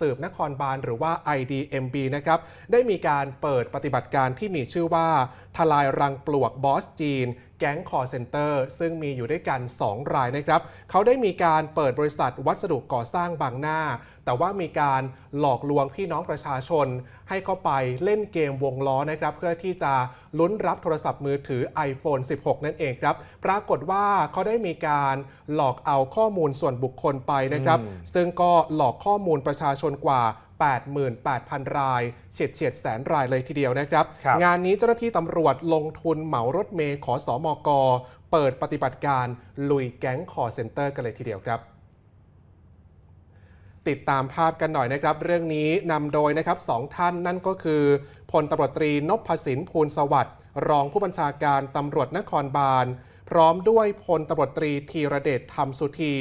สืบนครบาลหรือว่า IDMB นะครับได้มีการเปิดปฏิบัติการที่มีชื่อว่าทลายรังปลวกบอสจีน แก๊งคอร์เซนเตอร์ซึ่งมีอยู่ด้วยกัน 2 รายนะครับ เขาได้มีการเปิดบริษัทวัสดุก่อสร้างบางหน้า แต่ว่ามีการหลอกลวงพี่น้องประชาชน ให้เข้าไปเล่นเกมวงล้อนะครับ เพื่อที่จะลุ้นรับโทรศัพท์มือถือ iPhone 16 นั่นเองครับ ปรากฏว่าเขาได้มีการหลอกเอาข้อมูลส่วนบุคคลไปนะครับ ซึ่งก็หลอกข้อมูลประชาชนกว่า 88,000 รายเฉียดเฉียดแสนรายเลยทีเดียวนะครับครับ งานนี้เจ้าหน้าที่ตำรวจลงทุนเหมารถเมย์ขอสอมกเปิดปฏิบัติการลุยแก๊งคอร์เซนเตอร์กันเลยทีเดียวครับติดตามภาพกันหน่อยนะครับ เรื่องนี้นำโดยนะครับสองท่านนั่นก็คือพลตำรวจตรีนพสินภูลสวัสดิ์รองผู้บัญชาการตำรวจนครบาล พร้อมด้วยพลตำรวจตรีธีรเดชธรรมสุธี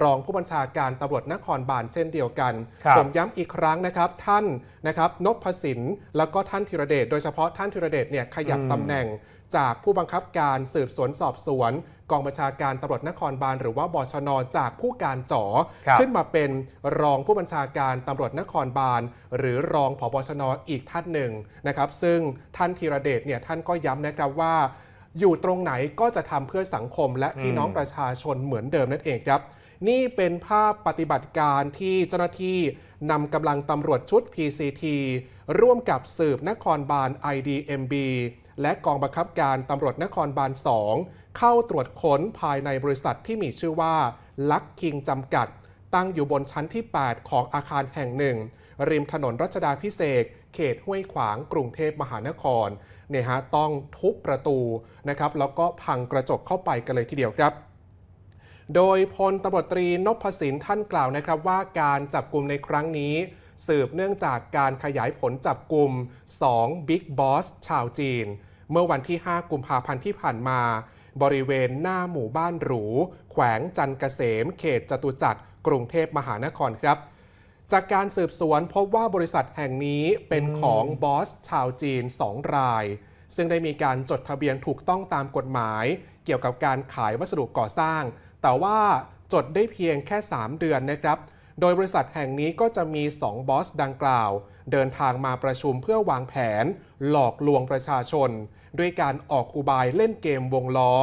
รองผู้บัญชาการตำรวจนครบาลเช่นเดียวกันครับผมย้ำอีกครั้งนะครับ ท่านนะครับนพสินแล้วก็ท่านธีรเดชโดยเฉพาะท่านธีรเดชเนี่ยขยับอืมตำแหน่งจากผู้บังคับการสืบสวนสอบสวน กองบัญชาการตำรวจนครบาลหรือว่าบชนจากผู้การจ๋อครับขึ้นมาเป็นรองผู้บัญชาการตำรวจนครบาล หรือรองผบชนอีกท่านหนึ่งนะครับ ซึ่งท่านธีรเดชเนี่ยท่านก็ย้ำนะครับว่า อยู่ตรงไหนก็จะทำเพื่อสังคมและพี่น้องประชาชนเหมือนเดิมนั่นเองครับ นี่เป็นภาพปฏิบัติการที่เจ้าหน้าที่นำกำลังตำรวจชุด PCT ร่วมกับสืบนครบาล IDMB และกองบังคับการตำรวจนครบาล 2 เข้าตรวจค้นภายในบริษัทที่มีชื่อว่าลักคิงจำกัด ตั้งอยู่บนชั้นที่ 8 ของอาคารแห่งหนึ่ง ริมถนนรัชดาพิเศษ เขตห้วยขวางกรุงเทพมหานคร เนี่ยฮะต้องทุบประตูนะครับแล้วก็พังกระจกเข้าไปกันเลยทีเดียวครับโดยพลตำรวจตรีนพสินท่านกล่าวนะครับว่าการจับกลุ่มในครั้งนี้ สืบเนื่องจากการขยายผลจับกลุ่ม2 Big Boss ชาวจีน เมื่อวันที่ 5 กุมภาพันธ์ที่ผ่านมา บริเวณหน้าหมู่บ้านหรู แขวงจันทร์เกษม เขตจตุจักรกรุงเทพมหานครครับ จากการสืบสวนพบว่าบริษัทแห่งนี้เป็นของบอสชาวจีน 2 ราย ซึ่งได้มีการจดทะเบียนถูกต้องตามกฎหมาย เกี่ยวกับการขายวัสดุก่อสร้าง แต่ว่าจดได้เพียงแค่ 3 เดือนนะครับ โดยบริษัทแห่งนี้ก็จะมี 2 บอสดังกล่าว เดินทางมาประชุมเพื่อวางแผน หลอกลวงประชาชน ด้วยการออกอุบายเล่นเกมวงล้อ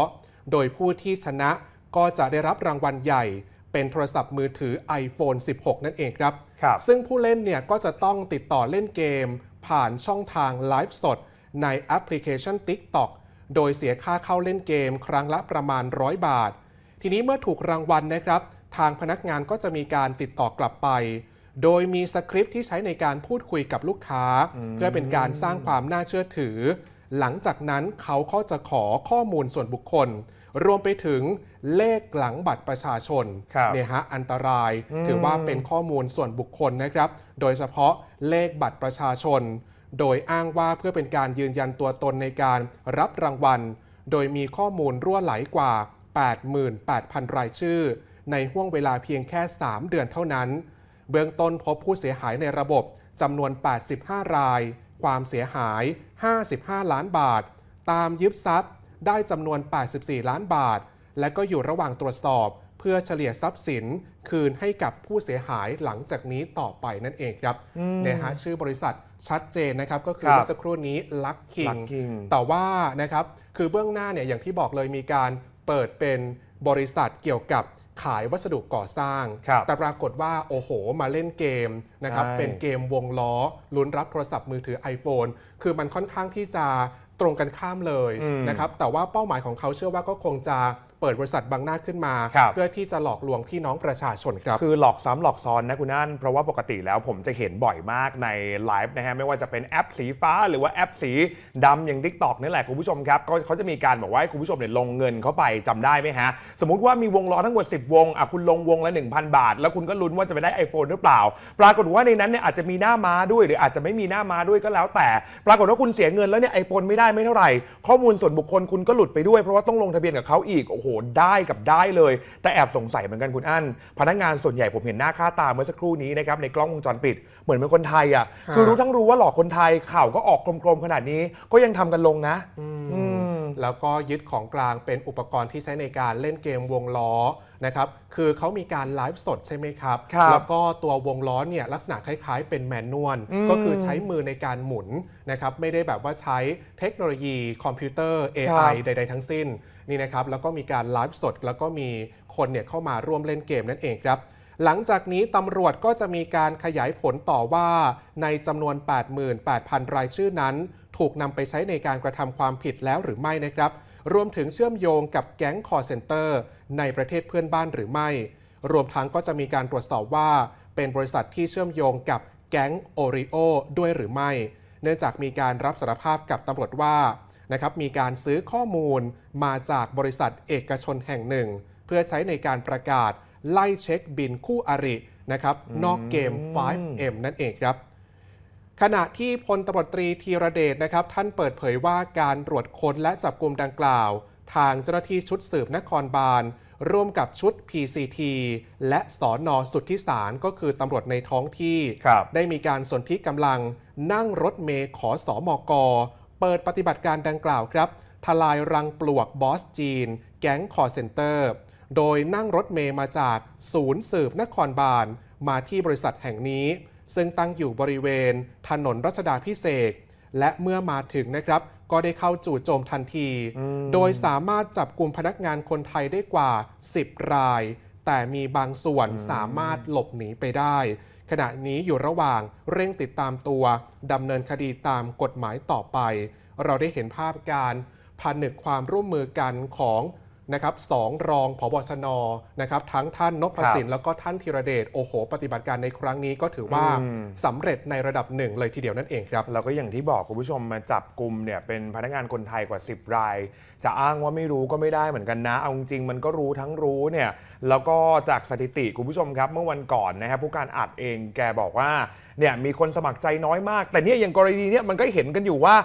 โดยผู้ที่ชนะก็จะได้รับรางวัลใหญ่ เป็นโทรศัพท์มือถือ iPhone 16 นั่นเองครับครับซึ่งผู้เล่นเนี่ยก็จะต้องติดต่อเล่นเกม ผ่านช่องทางไลฟ์สด ในแอปพลิเคชัน TikTok โดยเสียค่าเข้าเล่นเกมครั้งละประมาณ 100 บาท ทีนี้เมื่อถูกรางวัลนะครับ ทางพนักงานก็จะมีการติดต่อกลับไป โดยมีสคริปต์ที่ใช้ในการพูดคุยกับลูกค้า เพื่อเป็นการสร้างความน่าเชื่อถือ หลังจากนั้นเขาก็จะขอข้อมูลส่วนบุคคล รวมไปถึงเลขหลังบัตรประชาชนครับเนี่ยฮะอันตรายอืมถือว่าเป็นข้อมูลส่วนบุคคลนะครับ โดยเฉพาะเลขบัตรประชาชน โดยอ้างว่าเพื่อเป็นการยืนยันตัวตนในการรับรางวัล โดยมีข้อมูลรั่วไหลกว่า 88,000 รายชื่อ ในห่วงเวลาเพียงแค่ 3 เดือนเท่านั้น เบื้องต้นพบผู้เสียหายในระบบจำนวน 85 ราย ความเสียหาย 55 ล้านบาท ตามยึดทรัพย์ ได้จำนวน 84 ล้านบาท และก็อยู่ระหว่างตรวจสอบ เพื่อเฉลี่ยทรัพย์สินคืนให้กับผู้เสียหายหลังจากนี้ต่อไปนั่นเองครับอืมเนี่ยฮะชื่อบริษัทชัดเจนนะครับ ก็คือครับเมื่อสักครู่นี้ลักคิง Luck King แต่ว่านะครับคือเบื้องหน้าเนี่ยอย่างที่บอกเลยมีการเปิดเป็นบริษัทเกี่ยวกับขายวัสดุก่อสร้างครับแต่ปรากฏว่าโอ้โห มาเล่นเกมนะครับใช่เป็นเกมวงล้อ ลุ้นรับโทรศัพท์มือถือ iPhone คือมันค่อนข้างที่จะต รงกันข้ามเลยอืมนะครับแต่ว่าเป้าหมายของเขาเชื่อว่าก็คงจะ เปิดบริษัทบางหน้าขึ้นมา ครับ เพื่อที่จะหลอกลวงพี่น้องประชาชนครับ คือหลอกซ้ำหลอกซ้อนนะคุณอั้นเพราะว่าปกติแล้วผมจะเห็นบ่อยมากในไลฟ์นะฮะไม่ว่าจะเป็นแอปสีฟ้าหรือว่าแอปสีดำอย่าง Tik t o อกนี่แหละคุณผู้ชมครับก็เขาจะมีการบอกว่าให้คุณผู้ชมเนี่ยลงเงินเข้าไปจำได้ไหมฮะ สมมุติว่ามีวงล้อทั้งหมด 10 วงอะคุณลงวงละ 1,000 บาท แล้วคุณก็ลุ้นว่าจะไปได้ iPhone หรือเปล่า ปรากฏว่าในนั้นเนี่ยอาจจะมีหน้าม้าด้วยหรืออาจจะไม่มีหน้าม้าด้วยก็แล้วแต่ ปรากฏว่าคุณเสียเงินแล้วเนี่ยไอโฟนไม่ได้ไม่เท่าไหร่ข้อมูลส่วนบุคคลคุณก็หลุดไปด้วยเพราะว่าต้องลงทะเบียนกับเขาอีกโอ้โหได้กับได้เลย แต่แอบสงสัยเหมือนกันคุณอั้นพนักงานส่วนใหญ่ผมเห็นหน้าค่าตาเมื่อสักครู่นี้นะครับในกล้องวงจรปิดเหมือนเป็นคนไทยอะฮะคือรู้ทั้งรู้ว่าหลอกคนไทยข่าวก็ออกกลมๆขนาดนี้ก็ยังทำกันลงนะ อืม แล้วก็ยึดของกลางเป็นอุปกรณ์ที่ใช้ในการเล่นเกมวงล้อนะครับคือเขามีการไลฟ์สดใช่ไหมครับครับแล้วก็ตัววงล้อเนี่ยลักษณะคล้ายๆ เป็นแมนนวลอืมก็คือใช้มือในการหมุนนะครับไม่ได้แบบว่าใช้เทคโนโลยีคอมพิวเตอร์ครั AI บใด ๆ ทั้งสิ้นนี่นะครับแล้วก็มีการไลฟ์สดแล้วก็มีคนเนี่ยเข้ามาร่วมเล่นเกมนั่นเองครับหลังจากนี้ตำรวจก็จะมีการขยายผลต่อว่าในจำนวน 88,000 รายชื่อนั้น ถูกนำไปใช้ในการกระทำความผิดแล้วหรือไม่นะครับ รวมถึงเชื่อมโยงกับแก๊งคอร์เซนเตอร์ในประเทศเพื่อนบ้านหรือไม่ รวมทั้งก็จะมีการตรวจสอบว่า เป็นบริษัทที่เชื่อมโยงกับแก๊งโอริโอด้วยหรือไม่ เนื่องจากมีการรับสารภาพกับตำรวจว่านะครับมีการซื้อข้อมูลมาจากบริษัทเอกชนแห่งหนึ่ง เพื่อใช้ในการประกาศไล่เช็คบินคู่อรินะครับนอกเกม 5M นั่นเองครับ ขณะที่พลตำรวจตรีธีรเดชนะครับ ท่านเปิดเผยว่าการตรวจค้นและจับกลุ่มดังกล่าว ทางเจ้าหน้าที่ชุดสืบนครบาล ร่วมกับชุด PCT และสอนอสุทธิสารก็คือตำรวจในท้องที่ครับได้มีการสนธิกำลังนั่งรถเมย์ขอสอมกเปิดปฏิบัติการดังกล่าวครับ ทลายรังปลวกบอสจีน แก๊งคอร์เซนเตอร์ โดยนั่งรถเมย์มาจากศูนย์สืบนครบาลมาที่บริษัทแห่งนี้ ซึ่งตั้งอยู่บริเวณถนนรัชดาพิเศษกและเมื่อมาถึงนะครับ ก็ได้เข้าจู่โจมทันที โดยสามารถจับกลุ่มพนักงานคนไทยได้กว่า 10 ราย แต่มีบางส่วนสามารถหลบหนีไปได้ ขณะนี้อยู่ระหว่างเร่งติดตามตัวดำเนินคดีตามกฎหมายต่อไป เราได้เห็นภาพการผนึกความร่วมมือกันของ นะครับสองรองผบชนนะครับทั้งท่านนพสินแล้วก็ท่านธีรเดชโอ้โห ปฏิบัติการในครั้งนี้ก็ถือว่าอืมสำเร็จในระดับหนึ่งเลยทีเดียวนั่นเองครับแล้วก็อย่างที่บอกคุณผู้ชมมาจับกลุ่มเนี่ยเป็นพนักงานคนไทยกว่า 10 ราย จะอ้างว่าไม่รู้ก็ไม่ได้เหมือนกันนะ เอาจริงๆมันก็รู้ทั้งรู้เนี่ยแล้วก็จากสถิติคุณผู้ชมครับ เมื่อวันก่อนนะครับผู้การอัดเองแกบอกว่าเนี่ยมีคนสมัครใจน้อยมาก แต่เนี่ยอย่างกรณีเนี่ยมันก็เห็นกันอยู่ว่า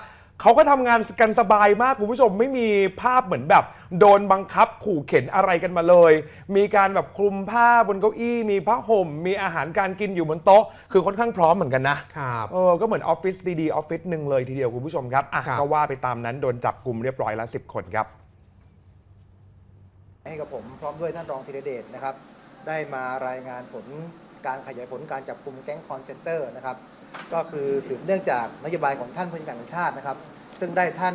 เขาก็ทำงานกันสบายมากคุณผู้ชมไม่มีภาพเหมือนแบบ โดนบังคับขู่เข็นอะไรกันมาเลย มีการแบบคลุมผ้าบนเก้าอี้ มีผ้าห่ม มีอาหารการกินอยู่บนโต๊ะ คือค่อนข้างพร้อมเหมือนกันนะครับ เออก็เหมือนออฟฟิศดีๆออฟฟิศหนึ่งเลยทีเดียวคุณผู้ชมครับอะครับ ก็ว่าไปตามนั้นโดนจับกลุ่มเรียบร้อยแล้ว 10 คนครับ ให้กับผมพร้อมด้วยท่านรองธีรเดชนะครับ ได้มารายงานผลการขยายผลการจับกลุ่มแก๊งคอนเซนเตอร์นะครับ ก็คือสืบเนื่องจากนโยบายของท่านผู้จัดการแห่งชาตินะครับ ซึ่งได้ท่าน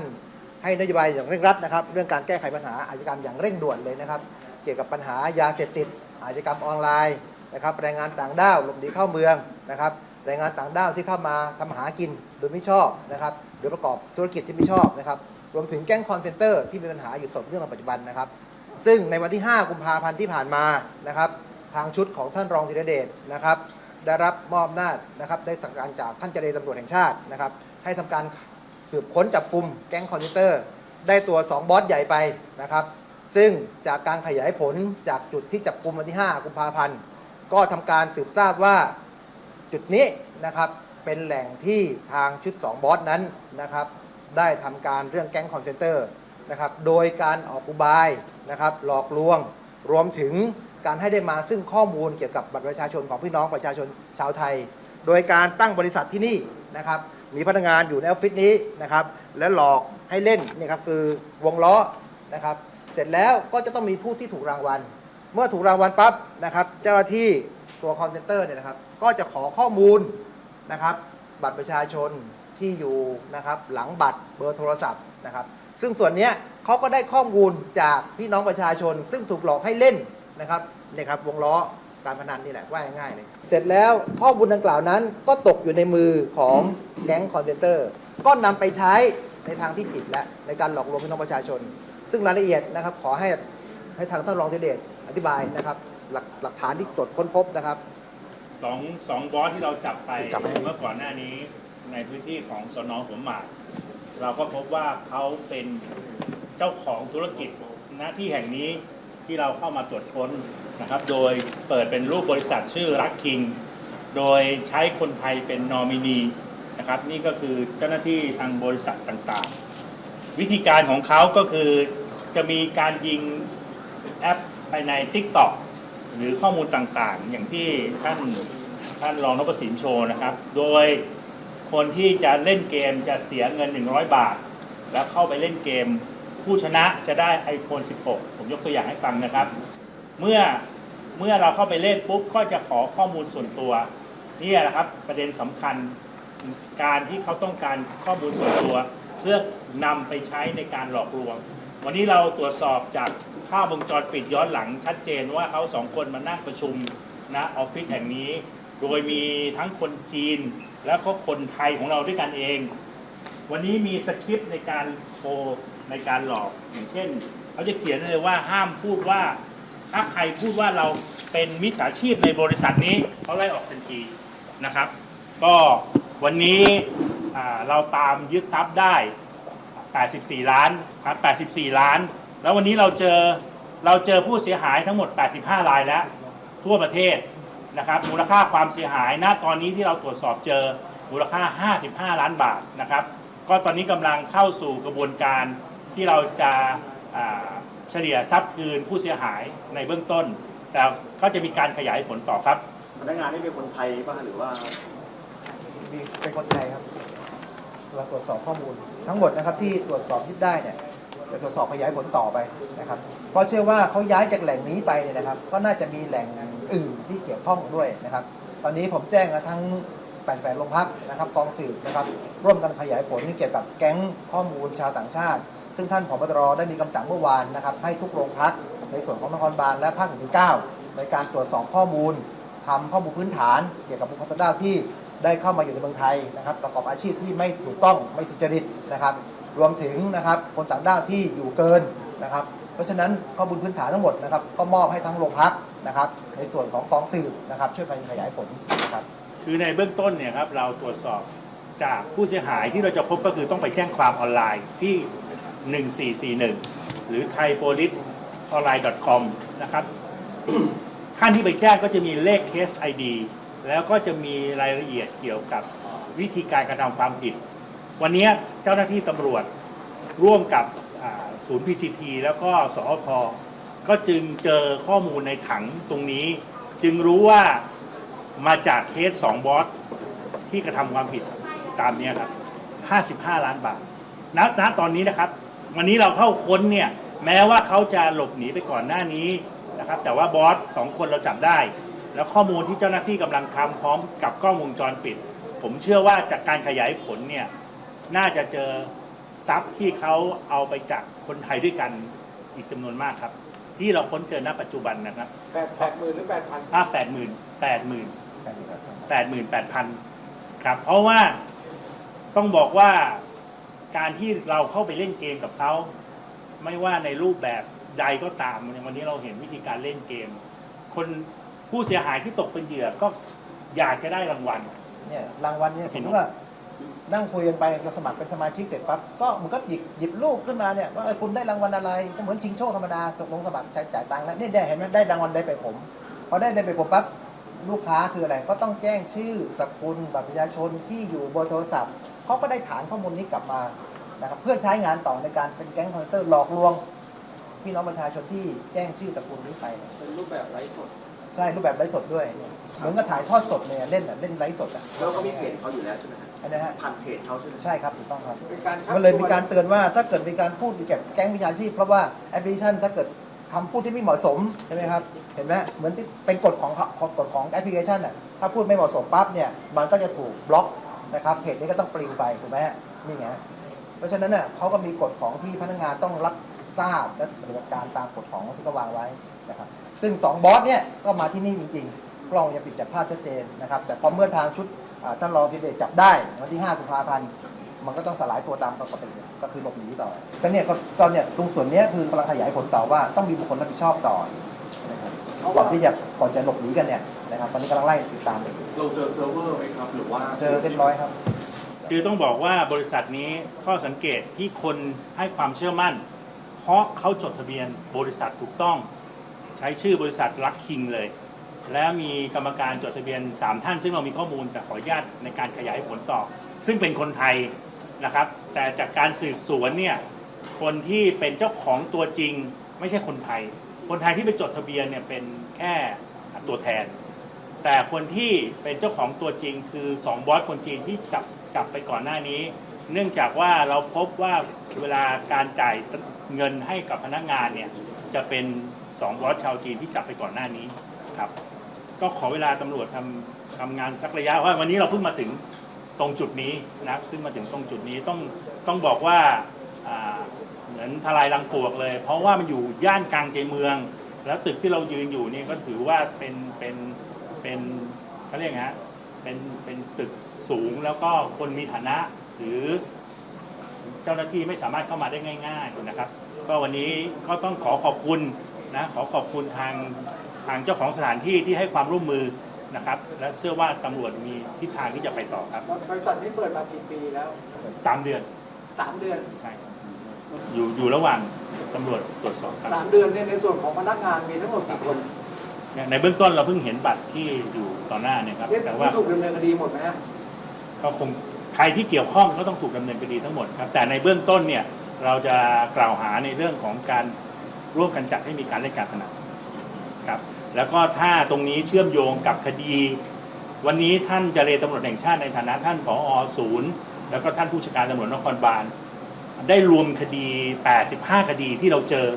ให้นโยบายอย่างเร่งรัดนะครับ เรื่องการแก้ไขปัญหาอาชญากรรมอย่างเร่งด่วนเลยนะครับ เกี่ยวกับปัญหายาเสพติด อาชญากรรมออนไลน์นะครับแรงงานต่างด้าวหลบหนีเข้าเมืองนะครับแรงงานต่างด้าวที่เข้ามาทำมาหากินโดยไม่ชอบนะครับหรือประกอบธุรกิจที่ไม่ชอบนะครับรวมถึงแก๊งคอนเซนเตอร์ที่มีปัญหาอยู่สดเรื่องในปัจจุบันนะครับ ซึ่งในวันที่ 5 กุมภาพันธ์ที่ผ่านมานะครับทางชุดของท่านรองธีรเดชนะครับ ได้รับมอบหน้านะครับได้สั่งการจากท่านเจรตำรวจแห่งชาตินะครับ ให้ทำการสืบค้นจับกลุ่มแก๊งคอนเทนเตอร์ ได้ตัว 2 บอสใหญ่ไปนะครับ ซึ่งจากการขยายผลจากจุดที่จับกลุ่มวันที่ 5 กุมภาพันธ์ ก็ทำการสืบทราบว่าจุดนี้นะครับเป็นแหล่งที่ทางชุด 2 บอสนั้นนะครับ ได้ทำการเรื่องแก๊งคอนเซนเตอร์นะครับ โดยการออกอุบายนะครับ หลอกลวงรวมถึง การให้ได้มาซึ่งข้อมูลเกี่ยวกับบัตรประชาชนของพี่น้องประชาชนชาวไทย โดยการตั้งบริษัทที่นี่นะครับ มีพนักงานอยู่ในออฟฟิศนี้นะครับ และหลอกให้เล่นนี่ครับคือวงล้อนะครับ เสร็จแล้วก็จะต้องมีผู้ที่ถูกรางวัล เมื่อถูกรางวัลปั๊บนะครับ เจ้าหน้าที่ตัวคอนเซนเตอร์เนี่ยนะครับ ก็จะขอข้อมูลนะครับ บัตรประชาชนที่อยู่นะครับ หลังบัตรเบอร์โทรศัพท์นะครับ ซึ่งส่วนนี้เขาก็ได้ข้อมูลจากพี่น้องประชาชน ซึ่งถูกหลอกให้เล่น นะครับเนี่ยครับวงล้อการพนันนี่แหละว่าง่ายๆเลย เสร็จแล้วข้อมูลดังกล่าวนั้นก็ตกอยู่ในมือของแก๊งคอนเซนเตอร์ ก็นำไปใช้ในทางที่ผิดและในการหลอกลวงพี่น้องประชาชน ซึ่งรายละเอียดนะครับขอให้ให้ทางท่านรองเทเดชอธิบายนะครับหลักหลักฐานที่ตรวจค้นพบนะครับสองสองบอสที่เราจับไปจับไป เมื่อก่อนหน้านี้ในพื้นที่ของสนหัวหมากเราก็พบว่าเขาเป็นเจ้าของธุรกิจหน้าที่แห่งนี้ ที่เราเข้ามาตรวจค้นนะครับ โดยเปิดเป็นรูปบริษัทชื่อรักคิง โดยใช้คนไทยเป็นนอมินีนะครับ นี่ก็คือเจ้าหน้าที่ทางบริษัทต่างๆ วิธีการของเขาก็คือจะมีการยิงแอปภายใน TikTok หรือข้อมูลต่างๆ อย่างที่ท่านท่านรองนพสินโชว์นะครับ โดยคนที่จะเล่นเกมจะเสียเงิน 100 บาท แล้วเข้าไปเล่นเกม ผู้ชนะจะได้ iPhone 16 ผมยกตัวอย่างให้ฟังนะครับ เมื่อเมื่อเราเข้าไปเล่นปุ๊บก็จะขอข้อมูลส่วนตัวนี่แหละครับประเด็นสำคัญการที่เขาต้องการข้อมูลส่วนตัว เพื่อนำไปใช้ในการหลอกลวง วันนี้เราตรวจสอบจากภาพวงจรปิดย้อนหลังชัดเจนว่าเขาสองคนมานั่งประชุมณออฟฟิศแห่งนี้ โดยมีทั้งคนจีนแล้วก็คนไทยของเราด้วยกันเอง วันนี้มีสคริปต์ในการโทร ในการหลอกอย่างเช่นเขาจะเขียนเลยว่าห้ามพูดว่า ถ้าใครพูดว่าเราเป็นมิจฉาชีพในบริษัทนี้เขาไล่ออกทันทีนะครับ ก็วันนี้เราตามยึดทรัพย์ได้ 84 ล้านครับ 84 ล้าน แล้ววันนี้เราเจอเราเจอผู้เสียหายทั้งหมด 85 รายแล้ว ทั่วประเทศนะครับ มูลค่าความเสียหายณตอนนี้ที่เราตรวจสอบเจอมูลค่า 55 ล้านบาทนะครับ ก็ตอนนี้กำลังเข้าสู่กระบวนการ ที่เราจะอ่าเฉลี่ยทรัพย์คืนผู้เสียหายในเบื้องต้น แต่ก็จะมีการขยายผลต่อครับพนักงานนี่เป็นคนไทยป่ะหรือว่ามีเป็นคนไทยครับเราตรวจสอบข้อมูล ทั้งหมดนะครับที่ตรวจสอบยึดได้เนี่ยจะตรวจสอบขยายผลต่อไปนะครับ เพราะเชื่อว่าเขาย้ายจากแหล่งนี้ไปเนี่ยนะครับ ก็น่าจะมีแหล่งอื่นที่เกี่ยวข้องด้วยนะครับ ตอนนี้ผมแจ้งกับทั้ง88โรงพักนะครับกองสืบนะครับ ร่วมกันขยายผลเกี่ยวกับแก๊งข้อมูลชาวต่างชาติ ซึ่งท่านผบตรได้มีคำสั่งเมื่อวานนะครับให้ทุกโรงพักในส่วนของนครบาลและภาคหนึ่งถึงเก้าในการตรวจสอบข้อมูลทำข้อมูลพื้นฐาน เกี่ยวกับบุคคลต่างด้าวที่ได้เข้ามาอยู่ในเมืองไทยนะครับ ประกอบอาชีพที่ไม่ถูกต้องไม่สุจริตนะครับ รวมถึงนะครับคนต่างด้าวที่อยู่เกินนะครับ เพราะฉะนั้นข้อมูลพื้นฐานทั้งหมดนะครับก็มอบให้ทั้งโรงพักนะครับ ในส่วนของกองสืบนะครับ ช่วยกันขยายผลนะครับคือในเบื้องต้นเนี่ยครับเราตรวจสอบจากผู้เสียหายที่เราจะพบก็คือต้องไปแจ้งความออนไลน์ที่ 1441 หรือ t h a i p o l i c o n l i n e com นะครับ ท่านที่ไปแจ้งก็จะมีเลขเคส ID แล้วก็จะมีรายละเอียดเกี่ยวกับวิธีการกระทำความผิด วันนี้เจ้าหน้าที่ตำรวจร่วมกับศูนย์ PCT แล้วก็สอทก็จึงเจอข้อมูลในถังตรงนี้ จึงรู้ว่ามาจากเคส2บอสที่กระทำความผิดตามนี้ครับ 55 ล้านบาทณณตอนนี้นะครับ วันนี้เราเข้าค้นเนี่ยแม้ว่าเขาจะหลบหนีไปก่อนหน้านี้นะครับแต่ว่าบอสสองคนเราจับได้ แล้วข้อมูลที่เจ้าหน้าที่กำลังทำพร้อมกับกล้องวงจรปิด ผมเชื่อว่าจากการขยายผลเนี่ยน่าจะเจอทรัพย์ที่เขาเอาไปจากคนไทยด้วยกันอีกจำนวนมากครับ ที่เราค้นเจอณปัจจุบันนะครับแปดแปดหมื่นหรือแปดพันห้าแปดหมื่นแปดหมื่น แปดหมื่นแปดพันครับ เพราะว่าต้องบอกว่า การที่เราเข้าไปเล่นเกมกับเขา ไม่ว่าในรูปแบบใดก็ตามอย่างวันนี้เราเห็นวิธีการเล่นเกม คนผู้เสียหายที่ตกเป็นเหยื่อก็อยากจะได้รางวัล เนี่ยรางวัลเนี่ยผเห็นมไหมก็นั่งคุยกันไปเราสมัครเป็นสมาชิกเสร็จปั๊บก็มันก็หยิบหยิบลูกขึ้นมาเนี่ยว่าเออคุณได้รางวัลอะไรก็เหมือนชิงโชคธรรมดาลงสมัครใช้จ่ายตังค์แล้วนี่ได้เห็นไหมได้รางวัลได้ไปผมพอได้ได้ไปผมปั๊บลูกค้าคืออะไรก็ต้องแจ้งชื่อสกุลบัตรประชาชนที่อยู่เบอร์โทรศัพท์ เขาก็ได้ฐานข้อมูลนี้กลับมานะครับเพื่อใช้งานต่อในการเป็นแก๊งคอมพิวเตอร์หลอกลวงพี่น้องประชาชนที่แจ้งชื่อสกุลนี้ไปเนี่ยเป็นรูปแบบไลฟ์สดใช่รูปแบบไลฟ์สดด้วย เหมือนกับถ่ายทอดสดเนี่ยเล่นอะเล่นไลฟ์สดอะแล้วก็มีเพจเขาอยู่แล้วใช่ไหมฮะอันนี้ฮะผ่านเพจเขาใช่ไหมใช่ครับถูกต้องครับเป็นการชักมันเลยมีชวนการเตือนว่าถ้าเกิดมีการพูดเกี่ยวกับแก๊งวิชาชีพเพราะว่าแอปพลิเคชันถ้าเกิดคำพูดที่ไม่เหมาะสมใช่ไหมครับเห็นไหมเหมือนที่เป็นกฎของของกฎของแอปพลิเคชันอะถ้าพูดไม่เหมาะสมปั๊บเนี่ยมันก็จะถูกบล็อก นะครับเพจนี้ก็ต้องปลิวไปถูกไหมฮะนี่ไงฮะเพราะฉะนั้นเนี่ยเขาก็มีกฎของที่พนักงานต้องรับทราบและปฏิบัติการตามกฎของที่เขาวางไว้นะครับซึ่งสองบอสเนี่ยก็มาที่นี่จริงๆ กล้องยังปิดจับภาพชัดเจนนะครับ แต่พอเมื่อทางชุดอ่าท่านรองทีเดชจับได้วันที่5กุมภาพันธ์มันก็ต้องสลายตัวตามปกติก็คือหลบหนีต่อก็เนี่ยก็ตอนเนี่ยตรงส่วนเนี้ยคือกำลังขยายผลต่อว่าต้องมีบุคคลรับผิดชอบต่ออีกนะครับก่อนที่จะก่อนจะหลบหนีกันเนี่ยนะ ครับตอนนี้กำลังไล่ติดตามอยู่เราเจอเซิร์ฟเวอร์ไหมครับ หรือว่าเจอเรียบร้อยครับ คือต้องบอกว่าบริษัทนี้ข้อสังเกตที่คนให้ความเชื่อมั่น เพราะเขาจดทะเบียนบริษัทถูกต้อง ใช้ชื่อบริษัทลักคิงเลย และมีกรรมการจดทะเบียน 3 ท่าน ซึ่งเรามีข้อมูลแต่ขออนุญาตในการขยายผลต่อ ซึ่งเป็นคนไทยนะครับ แต่จากการสืบสวนเนี่ยคนที่เป็นเจ้าของตัวจริง ไม่ใช่คนไทย คนไทยที่ไปจดทะเบียนเนี่ยเป็นแค่ตัวแทน แต่คนที่เป็นเจ้าของตัวจริงคือ 2 บอสคนจีนที่จับจับไปก่อนหน้านี้ เนื่องจากว่าเราพบว่าเวลาการจ่ายเงินให้กับพนักงานเนี่ยจะเป็นสองบอสชาวจีนที่จับไปก่อนหน้านี้ครับ ก็ขอเวลาตำรวจทำทำงานสักระยะว่าวันนี้เราเพิ่งมาถึงตรงจุดนี้นะเพิ่งมาถึงตรงจุดนี้ต้องต้องบอกว่าเหมือนทลายรังปลวกเลย เพราะว่ามันอยู่ย่านกลางใจเมือง แล้วตึกที่เรายืนอยู่นี่ก็ถือว่าเป็นเป็น เป็นเขาเรียกไงฮะเป็นเป็นตึกสูงแล้วก็คนมีฐานะ หรือเจ้าหน้าที่ไม่สามารถเข้ามาได้ง่ายๆนะครับ ก็วันนี้ก็ต้องขอขอบคุณนะขอขอบคุณทางทางเจ้าของสถานที่ที่ให้ความร่วมมือนะครับ และเชื่อว่าตำรวจมีทิศทางที่จะไปต่อครับ บริษัทนี้เปิดมากี่ปีแล้วสามเดือนสามเดือน ใช่ครับอยู่อยู่ระหว่างตำรวจตรวจสอบครับสามเดือนเนี่ยในส่วนของพนักงานมีทั้งหมดกี่คนเนี่ย ในเบื้องต้นเราเพิ่งเห็นบัตรที่อยู่ต่อหน้าเนี่ยครับที่แต่ว่าถูกดำเนินคดีหมดไหมฮะก็คงใครที่เกี่ยวข้องก็ต้องถูกดำเนินคดีทั้งหมดครับ แต่ในเบื้องต้นเนี่ยเราจะกล่าวหาในเรื่องของการร่วมกันจัดให้มีการเล่นการพนันครับ แล้วก็ถ้าตรงนี้เชื่อมโยงกับคดี วันนี้ท่านเจรตำรวจแห่งชาติในฐานะท่านผอศูนย์ แล้วก็ท่านผู้จัดการตำรวจนครบาลได้รวมคดี 85 คดีที่เราเจอ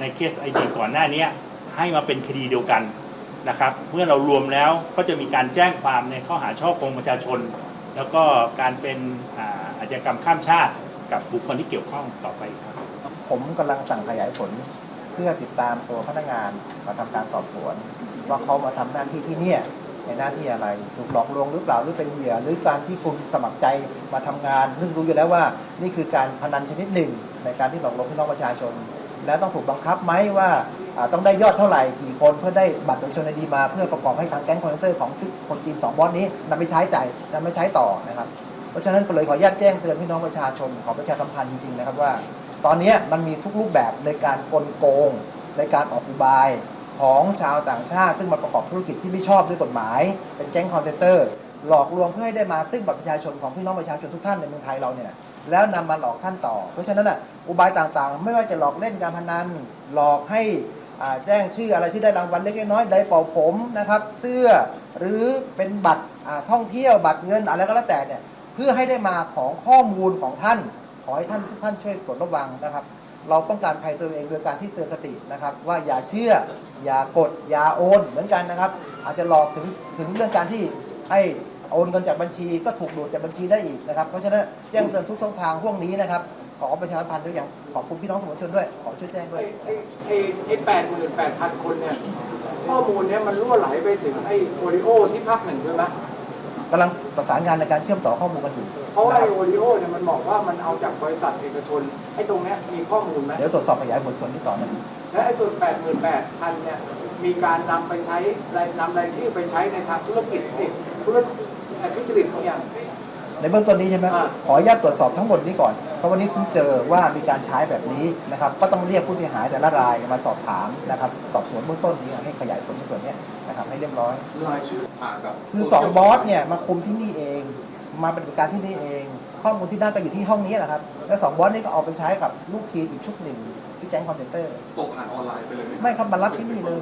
ในเคสไอดีก่อนหน้านี้ ให้มาเป็นคดีเดียวกันนะครับ เมื่อเรารวมแล้วก็จะมีการแจ้งความในข้อหาช่อโกงประชาชน แล้วก็การเป็นอาอาชญากรรมข้ามชาติกับบุคคลที่เกี่ยวข้องต่อไปครับ ผมกำลังสั่งขยายผลเพื่อติดตามตัวพนักงานมาทำการสอบสวน ว่าเขามาทำหน้าที่ที่เนี่ยในหน้าที่อะไรถูกหลอกลวงหรือเปล่าหรือเป็นเหยื่อ หรือการที่คุณสมัครใจมาทำงานนึกรู้อยู่แล้วว่า นี่คือการพนันชนิดหนึ่ง ในการที่หลอกลวงพี่น้องประชาชน และต้องถูกบังคับไหมว่า ต้องได้ยอดเท่าไหร่กี่คนเพื่อได้บัตรประชาชนดีมาเพื่อประกอบให้ทางแก๊งคอนเทนเตอร์ของคนจีนสองบอสนี้นำไปใช้จ่ายนำไปใช้ต่อนะครับเพราะฉะนั้นก็เลยขออนุญาตแจ้งเตือนพี่น้องประชาชนขอประชาสัมพันธ์จริงๆนะครับว่า ตอนนี้มันมีทุกรูปแบบในการกลโกง ในการออกอุบายของชาวต่างชาติ ซึ่งมาประกอบธุรกิจที่ไม่ชอบด้วยกฎหมาย เป็นแก๊งคอนเทนเตอร์หลอกลวงเพื่อให้ได้มาซึ่งบัตรประชาชนของพี่น้องประชาชนทุกท่านในเมืองไทยเราเนี่ยแล้วนำมาหลอกท่านต่อ เพราะฉะนั้นอะอุบายต่างๆ ไม่ว่าจะหลอกเล่นการพนันหลอกให้ แจ้งชื่ออะไรที่ได้รางวัลเล็กน้อยได้เป่าผมนะครับ เสื้อหรือเป็นบัตรท่องเที่ยวบัตรเงินอะไรก็แล้วแต่เนี่ยเพื่อให้ได้มาของข้อมูลของท่าน ขอให้ท่านทุกท่านช่วยกดระวังนะครับ เราป้องกันภัยตัวเองโดยการที่เตือนสตินะครับ ว่าอย่าเชื่อ อย่ากดอย่าโอนเหมือนกันนะครับ อาจจะหลอกถึงถึงเรื่องการที่ให้โอนเงินจากบัญชีก็ถูกดูดจากบัญชีได้อีกนะครับ เพราะฉะนั้นแจ้งเตือนทุกช่องทางพวกนี้นะครับ ขอประชาสัมพันธ์ด้วยอย่างขอบคุณพี่น้องสื่อมวลชนด้วย ขอช่วยแจ้งด้วไอ้ยไอ้ไอ้ไอ้แปดหมื่นแปดพันคนเนี่ยข้อมูลเนี่ยมันรั่วไหลไปถึงไอ้โอริโอที่ภาคหนึ่งด้วยไหมกำลังประสานงานในการเชื่อมต่อข้อมูลกันอยู่เพราะว่านะคไอ้รับโอริโอเนี่ยมันบอกว่ามันเอาจากบริษัทเอกชนไอ้ตรงเนี้ยมีข้อมูลไหมเดี๋ยวตรวจสอบขยายผลส่วนนี้ต่อนะและไอ้ส่วนแปดหมื่นแปดพันเนี่ยมีการนำไปใช้รายนำรายชื่อไปใช้ในทางธุรกิจธุรกิจทุจริตของอย่าง ในเบื้องต้นนี้ใช่ไหมอ่าขออนุญาตตรวจสอบทั้งหมดนี้ก่อน เพราะวันนี้เพิ่งเจอว่ามีการใช้แบบนี้นะครับ ก็ต้องเรียกผู้เสียหายแต่ละรายมาสอบถามนะครับ สอบสวนเบื้องต้นนี้ให้ขยายผลในส่วนเนี้ยนะครับให้เรียบร้อยรายชื่อผ่านแบบคือสองบอสเนี่ยมาคุมที่นี่เอง มาปฏิบัติการที่นี่เอง ข้อมูลที่ได้ก็อยู่ที่ห้องนี้แหละครับ แล้วสองบอสนี่ก็เอาไปใช้กับลูกทีมอีกชุดหนึ่งที่แจ้งคอนเซนเตอร์ ส่งผ่านออนไลน์ไปเลยไหมไม่ครับมารับที่นี่เลย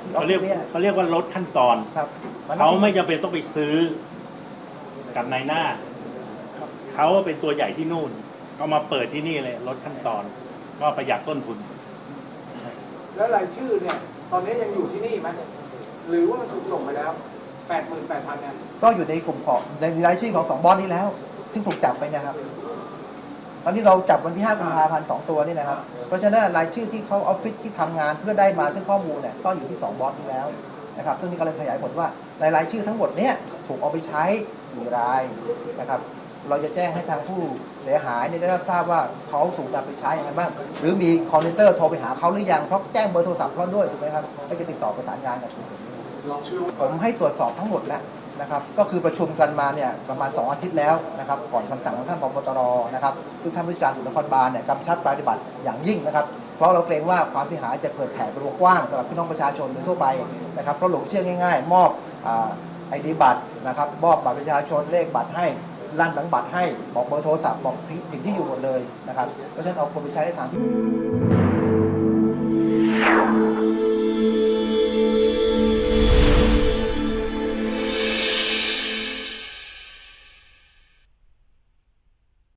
ที่ออเขาฟเรีฟิยกศเนี่ยเขาเรียกว่าลดขั้นตอนครับรับเขาที่ไม่จำเป็นต้องไปซื้อ กับนายหน้า เขาเป็นตัวใหญ่ที่นู่น ก็มาเปิดที่นี่เลยลดขั้นตอน ก็ประหยัดต้นทุน แล้วรายชื่อเนี่ย ตอนนี้ยังอยู่ที่นี่ไหมหรือว่ามันถูกส่งไปแล้วแปดหมื่นแปดพันเนี่ยก็อยู่ในกลุ่มของในรายชื่อของสองบอสนี้แล้วที่ถูกจับไปเนะครับ ตอนนี้เราจับวันที่5กุมภาพันธ์สองตัวนี่นะครับ เพราะฉะนั้นรายชื่อที่เขาออฟฟิศที่ทำงานเพื่อได้มาซึ่งข้อมูลเนี่ยก็อยู่ที่ 2 บอสนี้แล้วนะครับ ซึ่งนี่กำลังขยายผลว่าในรายชื่อทั้งหมดเนี่ยถูกเอาไปใช้ กี่รายนะครับเราจะแจ้งให้ทางผู้เสียหายเนี่ยได้รับทราบว่าเขาถูกนำไปใช้ยังไงบ้าง หรือมีคอนเทนเตอร์โทรไปหาเขาหรือยังเพราะแจ้งเบอร์โทรศัพท์เขาด้วยถูกไหมครับก็จะติดต่อประสานงานกับส่วนนี้ผมให้ตรวจสอบทั้งหมดแล้วนะครับ ก็คือประชุมกันมาเนี่ยประมาณ 2 อาทิตย์แล้วนะครับก่อนคำสั่งของท่านปปตรนะครับซึ่งท่านผู้จัดการตำรวจนครบาลเนี่ยกำชับปฏิบัติอย่างยิ่งนะครับ เพราะเราเกรงว่าความเสียหายจะเกิดแผ่เป็นวงกว้างสำหรับพี่น้องประชาชนโดยทั่วไปนะครับเพราะหลงเชื่อง่าย ๆ มอบไอดีบัตร นะครับมอบบัตรประชาชนเลขบัตรให้ลั่นหลังบัตรให้บอกเบอร์โทรศัพท์บอกที่ถึงที่อยู่หมดเลยนะครับเพราะฉะนั้นเอาคนไปใช้ในทางที่